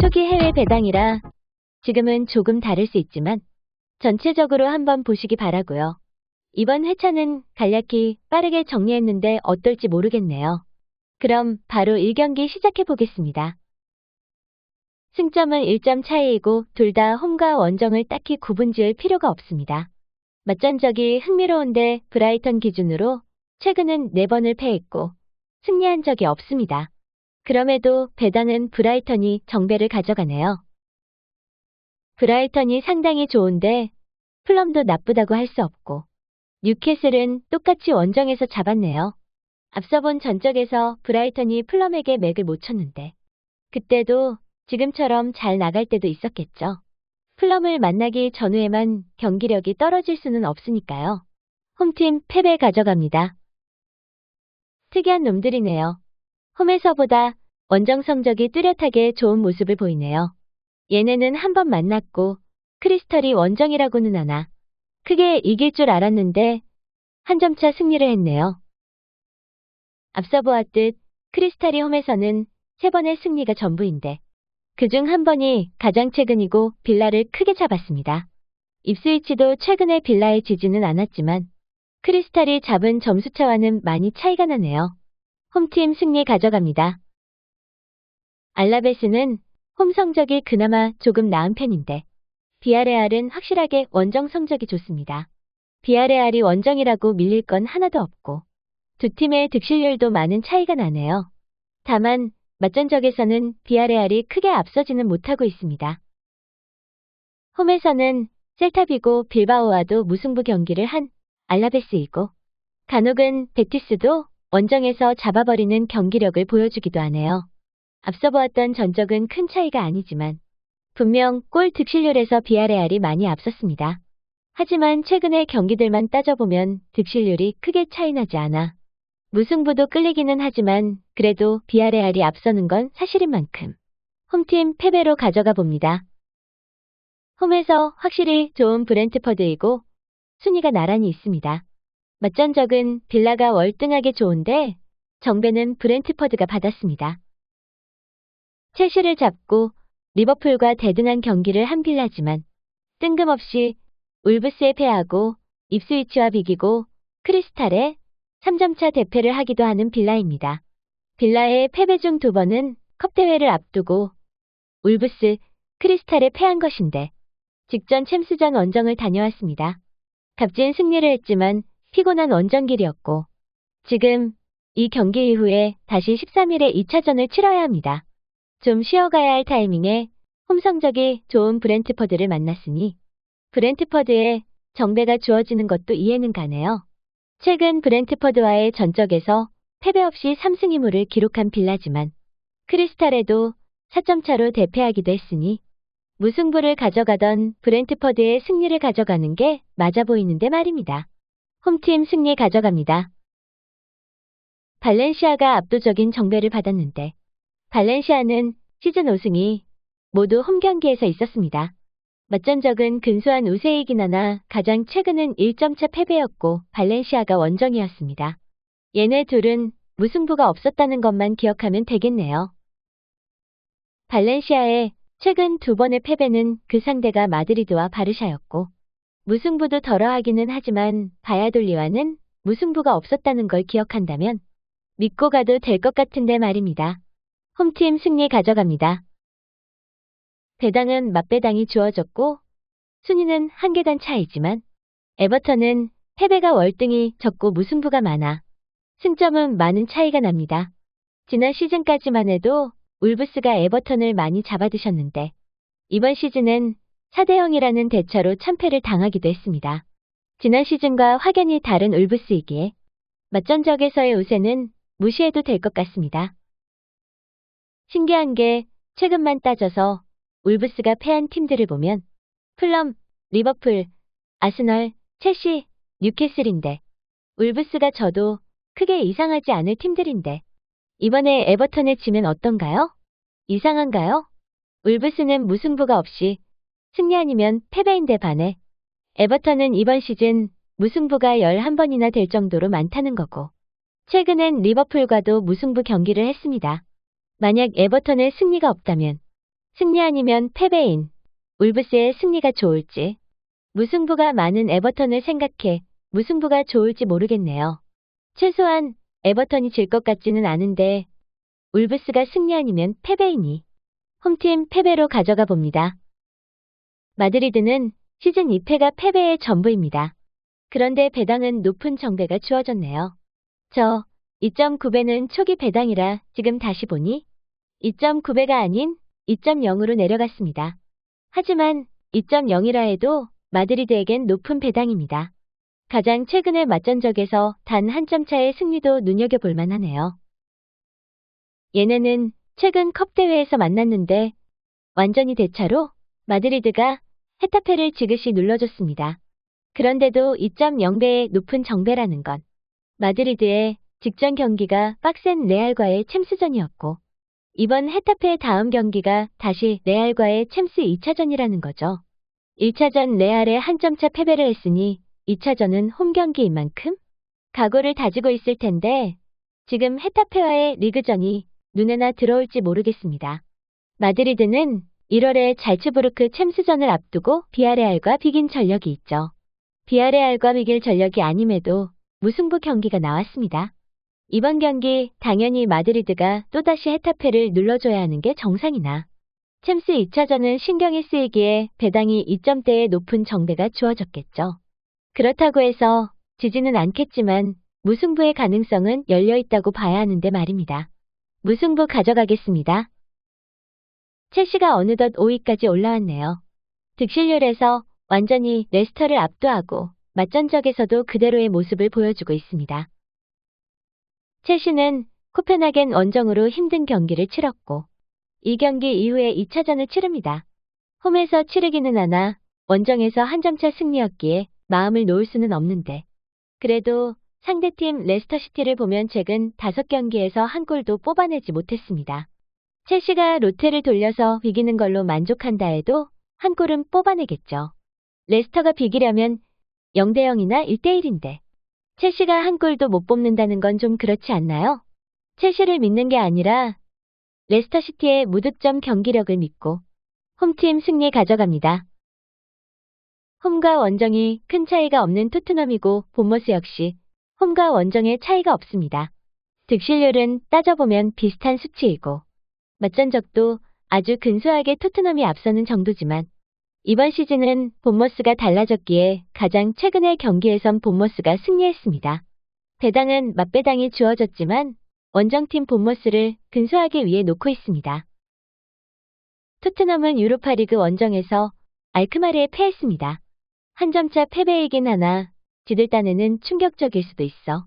초기 해외 배당이라 지금은 조금 다를 수 있지만 전체적으로 한번 보시기 바라고요. 이번 회차는 간략히 빠르게 정리했는데 어떨지 모르겠네요. 그럼 바로 1경기 시작해 보겠습니다. 승점은 1점 차이이고 둘 다 홈과 원정을 딱히 구분 지을 필요가 없습니다. 맞전적이 흥미로운데 브라이턴 기준으로 최근은 4번을 패했고 승리한 적이 없습니다. 그럼에도 배당은 브라이턴이 정배를 가져가네요. 브라이턴이 상당히 좋은데 플럼도 나쁘다고 할 수 없고 뉴캐슬은 똑같이 원정에서 잡았네요. 앞서 본 전적에서 브라이턴이 플럼에게 맥을 못 쳤는데 그때도 지금처럼 잘 나갈 때도 있었겠죠. 플럼을 만나기 전후에만 경기력이 떨어질 수는 없으니까요. 홈팀 패배 가져갑니다. 특이한 놈들이네요. 홈에서보다 원정 성적이 뚜렷하게 좋은 모습을 보이네요. 얘네는 한 번 만났고 크리스털이 원정이라고는 하나 크게 이길 줄 알았는데 한 점차 승리를 했네요. 앞서 보았듯 크리스탈이 홈에서는 세 번의 승리가 전부인데 그중 한 번이 가장 최근이고 빌라를 크게 잡았습니다. 입스위치도 최근에 빌라에 지지는 않았지만 크리스탈이 잡은 점수차와는 많이 차이가 나네요. 홈팀 승리 가져갑니다. 알라베스는 홈 성적이 그나마 조금 나은 편인데 비아레알은 확실하게 원정 성적이 좋습니다. 비아레알이 원정이라고 밀릴 건 하나도 없고 두 팀의 득실률도 많은 차이가 나네요. 다만 맞전적에서는 비아레알이 크게 앞서지는 못하고 있습니다. 홈에서는 셀타비고 빌바오와도 무승부 경기를 한 알라베스이고 간혹은 베티스도 원정에서 잡아버리는 경기력을 보여주기도 하네요. 앞서 보았던 전적은 큰 차이가 아니지만 분명 골 득실률에서 비아레알이 많이 앞섰습니다. 하지만 최근의 경기들만 따져보면 득실률이 크게 차이나지 않아 무승부도 끌리기는 하지만 그래도 비아레알이 앞서는 건 사실인 만큼 홈팀 패배로 가져가 봅니다. 홈에서 확실히 좋은 브렌트퍼드이고 순위가 나란히 있습니다. 맞전적은 빌라가 월등하게 좋은데 정배는 브렌트퍼드가 받았습니다. 첼시를 잡고 리버풀과 대등한 경기를 한 빌라지만 뜬금없이 울브스에 패하고 입스위치와 비기고 크리스탈에 3점차 대패를 하기도 하는 빌라입니다. 빌라의 패배 중 두 번은 컵대회를 앞두고 울브스, 크리스탈에 패한 것인데 직전 챔스전 원정을 다녀왔습니다. 값진 승리를 했지만 피곤한 원정길이었고 지금 이 경기 이후에 다시 13일에 2차전을 치러야 합니다. 좀 쉬어가야 할 타이밍에 홈 성적이 좋은 브렌트퍼드를 만났으니 브렌트퍼드에 정배가 주어지는 것도 이해는 가네요. 최근 브렌트퍼드와의 전적에서 패배 없이 3승 2무를 기록한 빌라지만 크리스탈에도 4점 차로 대패하기도 했으니 무승부를 가져가던 브렌트퍼드의 승리를 가져가는 게 맞아 보이는데 말입니다. 홈팀 승리 가져갑니다. 발렌시아가 압도적인 정배를 받았는데 발렌시아는 시즌 5승이 모두 홈 경기에서 있었습니다. 맞전 적은 근소한 우세이긴 하나 가장 최근은 1점차 패배였고 발렌시아가 원정이었습니다. 얘네 둘은 무승부가 없었다는 것만 기억하면 되겠네요. 발렌시아의 최근 두 번의 패배는 그 상대가 마드리드와 바르샤였고 무승부도 덜어하기는 하지만 바야돌리와는 무승부가 없었다는 걸 기억한다면 믿고 가도 될 것 같은데 말입니다. 홈팀 승리 가져갑니다. 배당은 맞배당이 주어졌고 순위는 한 계단 차이지만 에버턴은 패배가 월등히 적고 무승부가 많아 승점은 많은 차이가 납니다. 지난 시즌까지만 해도 울브스가 에버턴을 많이 잡아드셨는데 이번 시즌은 4대 0이라는 대차로 참패를 당하기도 했습니다. 지난 시즌과 확연히 다른 울브스이기에 맞전적에서의 우세는 무시해도 될 것 같습니다. 신기한 게 최근만 따져서 울브스가 패한 팀들을 보면 플럼, 리버풀, 아스널, 첼시, 뉴캐슬인데 울브스가 저도 크게 이상하지 않을 팀들인데 이번에 에버턴에 지면 어떤가요? 이상한가요? 울브스는 무승부가 없이 승리 아니면 패배인데 반해 에버턴은 이번 시즌 무승부가 11번이나 될 정도로 많다는 거고. 최근엔 리버풀과도 무승부 경기를 했습니다. 만약 에버턴의 승리가 없다면 승리 아니면 패배인 울브스의 승리가 좋을지 무승부가 많은 에버턴을 생각해 무승부가 좋을지 모르겠네요. 최소한 에버턴이 질 것 같지는 않은데 울브스가 승리 아니면 패배이니 홈팀 패배로 가져가 봅니다. 마드리드는 시즌 2패가 패배의 전부입니다. 그런데 배당은 높은 정배가 주어졌네요. 저 2.9배는 초기 배당이라 지금 다시 보니 2.9배가 아닌 2.0으로 내려갔습니다. 하지만 2.0이라 해도 마드리드에겐 높은 배당입니다. 가장 최근의 맞전적에서 단 한 점 차의 승리도 눈여겨볼 만하네요. 얘네는 최근 컵대회에서 만났는데 완전히 대차로 마드리드가 헤타페를 지그시 눌러줬습니다. 그런데도 2.0배의 높은 정배라는 건 마드리드의 직전 경기가 빡센 레알과의 챔스전이었고 이번 헤타페의 다음 경기가 다시 레알과의 챔스 2차전이라는 거죠. 1차전 레알에 한 점차 패배를 했으니 2차전은 홈 경기인 만큼 각오를 다지고 있을 텐데 지금 헤타페와의 리그전이 눈에나 들어올지 모르겠습니다. 마드리드는 1월에 잘츠부르크 챔스전을 앞두고 비아레알과 비긴 전력이 있죠. 비아레알과 비길 전력이 아님에도 무승부 경기가 나왔습니다. 이번 경기 당연히 마드리드가 또다시 헤타페를 눌러줘야 하는 게 정상이나 챔스 2차전은 신경이 쓰이기에 배당이 2점대의 높은 정배가 주어졌겠죠. 그렇다고 해서 지지는 않겠지만 무승부의 가능성은 열려 있다고 봐야 하는데 말입니다. 무승부 가져가겠습니다. 첼시가 어느덧 5위까지 올라왔네요. 득실률에서 완전히 레스터를 압도하고 맞전적에서도 그대로의 모습을 보여주고 있습니다. 첼시는 코펜하겐 원정으로 힘든 경기를 치렀고 이 경기 이후에 2차전을 치릅니다. 홈에서 치르기는 하나 원정에서 한 점차 승리였기에 마음을 놓을 수는 없는데 그래도 상대팀 레스터시티를 보면 최근 5경기에서 한 골도 뽑아내지 못했습니다. 첼시가 롯데를 돌려서 비기는 걸로 만족한다 해도 한 골은 뽑아내겠죠. 레스터가 비기려면 0대0이나 1대1인데 첼시가 한 골도 못 뽑는다는 건 좀 그렇지 않나요? 첼시를 믿는 게 아니라 레스터시티의 무득점 경기력을 믿고 홈팀 승리 가져갑니다. 홈과 원정이 큰 차이가 없는 토트넘이고 본머스 역시 홈과 원정의 차이가 없습니다. 득실률은 따져보면 비슷한 수치이고 맞전적도 아주 근소하게 토트넘이 앞서는 정도지만 이번 시즌은 본머스가 달라졌기에 가장 최근의 경기에선 본머스가 승리했습니다. 배당은 맞배당이 주어졌지만 원정팀 본머스를 근소하게 위에 놓고 있습니다. 토트넘은 유로파리그 원정에서 알크마르에 패했습니다. 한 점차 패배이긴 하나 지들 딴에는 충격적일 수도 있어.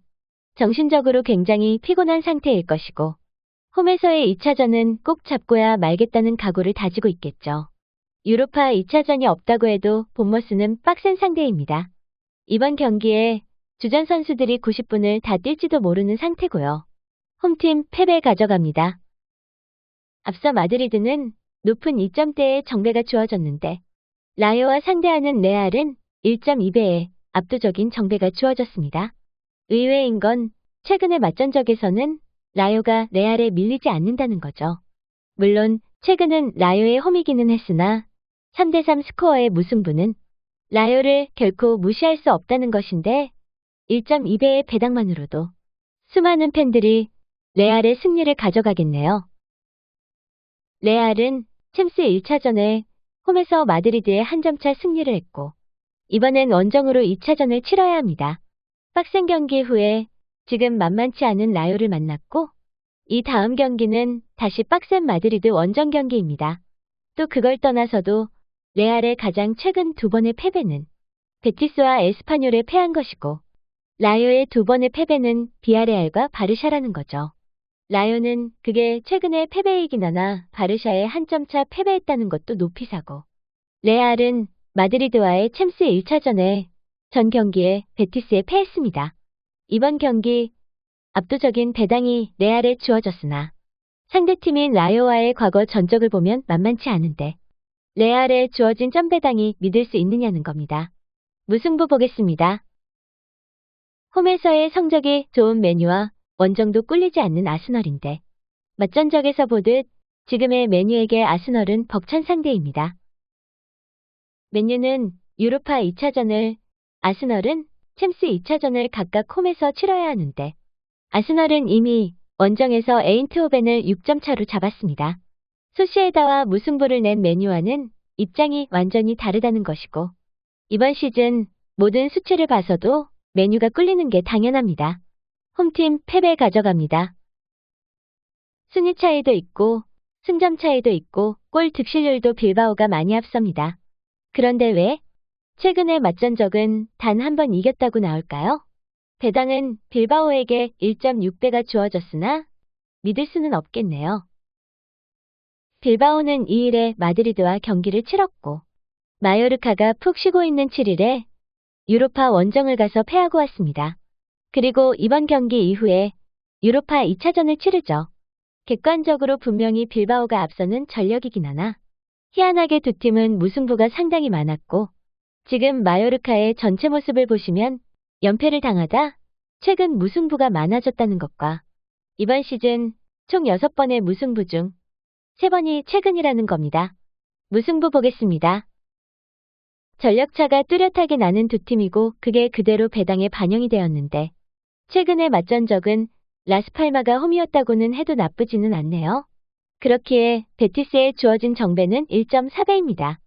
정신적으로 굉장히 피곤한 상태일 것이고 홈에서의 2차전은 꼭 잡고야 말겠다는 각오를 다지고 있겠죠. 유로파 2차전이 없다고 해도 본머스는 빡센 상대입니다. 이번 경기에 주전 선수들이 90분을 다 뛸지도 모르는 상태고요. 홈팀 패배 가져갑니다. 앞서 마드리드는 높은 2점대의 정배가 주어졌는데 라요와 상대하는 레알은 1.2배의 압도적인 정배가 주어졌습니다. 의외인 건 최근의 맞전적에서는 라요가 레알에 밀리지 않는다는 거죠. 물론 최근은 라요의 홈이기는 했으나 3대3 스코어의 무승부는 라요를 결코 무시할 수 없다는 것인데 1.2배의 배당만으로도 수많은 팬들이 레알의 승리를 가져가겠네요. 레알은 챔스 1차전에 홈에서 마드리드의 한 점차 승리를 했고 이번엔 원정으로 2차전을 치러야 합니다. 빡센 경기 후에 지금 만만치 않은 라요를 만났고 이 다음 경기는 다시 빡센 마드리드 원정 경기입니다. 또 그걸 떠나서도 레알의 가장 최근 두 번의 패배는 베티스와 에스파뇰에 패한 것이고 라요의 두 번의 패배는 비아레알과 바르샤라는 거죠. 라요는 그게 최근의 패배이긴 하나 바르샤에 한점 차 패배했다는 것도 높이 사고 레알은 마드리드와의 챔스 1차전에 전 경기에 베티스에 패했습니다. 이번 경기 압도적인 배당이 레알에 주어졌으나 상대팀인 라요와의 과거 전적을 보면 만만치 않은데 레알에 주어진 점배당이 믿을 수 있느냐는 겁니다. 무승부 보겠습니다. 홈에서의 성적이 좋은 메뉴와 원정도 꿀리지 않는 아스널인데 맞전적에서 보듯 지금의 메뉴에게 아스널은 벅찬 상대입니다. 메뉴는 유로파 2차전을 아스널은 챔스 2차전을 각각 홈에서 치러야 하는데 아스널은 이미 원정에서 에인트호벤을 6점 차로 잡았습니다. 소시에다와 무승부를 낸 메뉴와는 입장이 완전히 다르다는 것이고 이번 시즌 모든 수치를 봐서도 메뉴가 꿀리는 게 당연합니다. 홈팀 패배 가져갑니다. 순위 차이도 있고 승점 차이도 있고 골 득실률도 빌바오가 많이 앞섭니다. 그런데 왜? 최근의 맞전적은 단 한 번 이겼다고 나올까요? 배당은 빌바오에게 1.6배가 주어졌으나 믿을 수는 없겠네요. 빌바오는 2일에 마드리드와 경기를 치렀고 마요르카가 푹 쉬고 있는 7일에 유로파 원정을 가서 패하고 왔습니다. 그리고 이번 경기 이후에 유로파 2차전을 치르죠. 객관적으로 분명히 빌바오가 앞서는 전력이긴 하나 희한하게 두 팀은 무승부가 상당히 많았고 지금 마요르카의 전체 모습을 보시면 연패를 당하다 최근 무승부가 많아졌다는 것과 이번 시즌 총 6번의 무승부 중 3번이 최근이라는 겁니다. 무승부 보겠습니다. 전력차가 뚜렷하게 나는 두 팀이고 그게 그대로 배당에 반영이 되었는데 최근의 맞전적은 라스팔마가 홈이었다고는 해도 나쁘지는 않네요. 그렇기에 베티스에 주어진 정배는 1.4배입니다.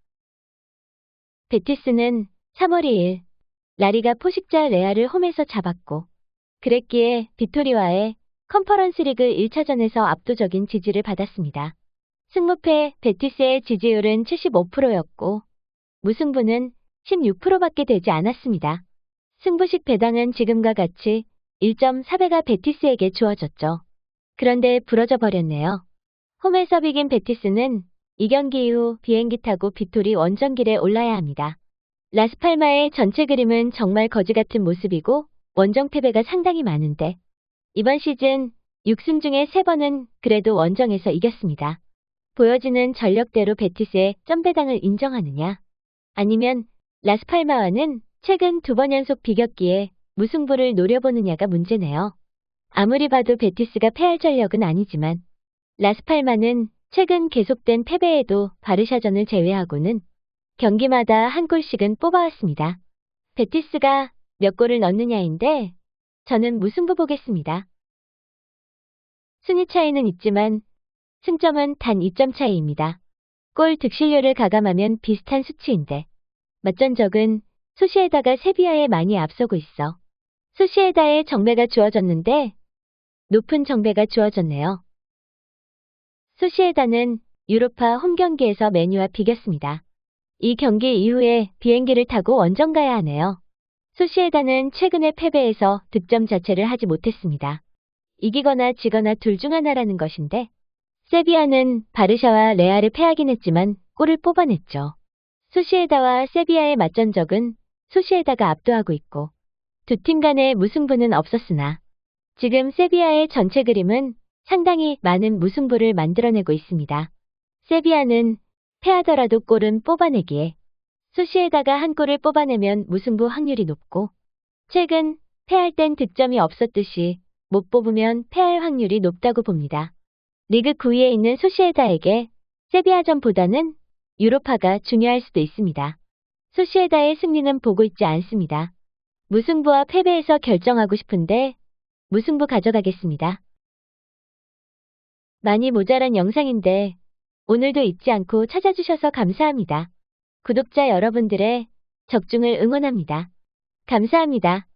베티스는 3월 2일 라리가 포식자 레아를 홈에서 잡았고 그랬기에 비토리와의 컨퍼런스 리그 1차전에서 압도적인 지지를 받았습니다. 승무패 베티스의 지지율은 75%였고 무승부는 16%밖에 되지 않았습니다. 승부식 배당은 지금과 같이 1.4배가 베티스에게 주어졌죠. 그런데 부러져 버렸네요. 홈에서 비긴 베티스는 이 경기 이후 비행기 타고 비토리 원정길에 올라야 합니다. 라스팔마의 전체 그림은 정말 거지 같은 모습이고 원정 패배가 상당히 많은데 이번 시즌 6승 중에 3번은 그래도 원정에서 이겼습니다. 보여지는 전력대로 베티스의 점배당을 인정하느냐 아니면 라스팔마와는 최근 두 번 연속 비겼기에 무승부를 노려보느냐가 문제네요. 아무리 봐도 베티스가 패할 전력은 아니지만 라스팔마는 최근 계속된 패배에도 바르샤전을 제외하고는 경기마다 한 골씩은 뽑아왔습니다. 베티스가 몇 골을 넣느냐인데 저는 무승부 보겠습니다. 순위 차이는 있지만 승점은 단 2점 차이입니다. 골 득실률을 가감하면 비슷한 수치인데 맞전적은 소시에다가 세비야에 많이 앞서고 있어. 소시에다의 정배가 주어졌는데 높은 정배가 주어졌네요. 소시에다는 유로파 홈 경기에서 메뉴와 비겼습니다. 이 경기 이후에 비행기를 타고 원정 가야 하네요. 소시에다는 최근의 패배에서 득점 자체를 하지 못했습니다. 이기거나 지거나 둘 중 하나라는 것인데 세비야는 바르샤와 레알을 패하긴 했지만 골을 뽑아냈죠. 소시에다와 세비야의 맞전적은 소시에다가 압도하고 있고 두 팀 간의 무승부는 없었으나 지금 세비야의 전체 그림은 상당히 많은 무승부를 만들어내고 있습니다. 세비야는 패하더라도 골은 뽑아내기에 소시에다가 한 골을 뽑아내면 무승부 확률이 높고 최근 패할 땐 득점이 없었듯이 못 뽑으면 패할 확률이 높다고 봅니다. 리그 9위에 있는 소시에다에게 세비야전보다는 유로파가 중요할 수도 있습니다. 소시에다의 승리는 보고 있지 않습니다. 무승부와 패배에서 결정하고 싶은데 무승부 가져가겠습니다. 많이 모자란 영상인데 오늘도 잊지 않고 찾아주셔서 감사합니다. 구독자 여러분들의 적중을 응원합니다. 감사합니다.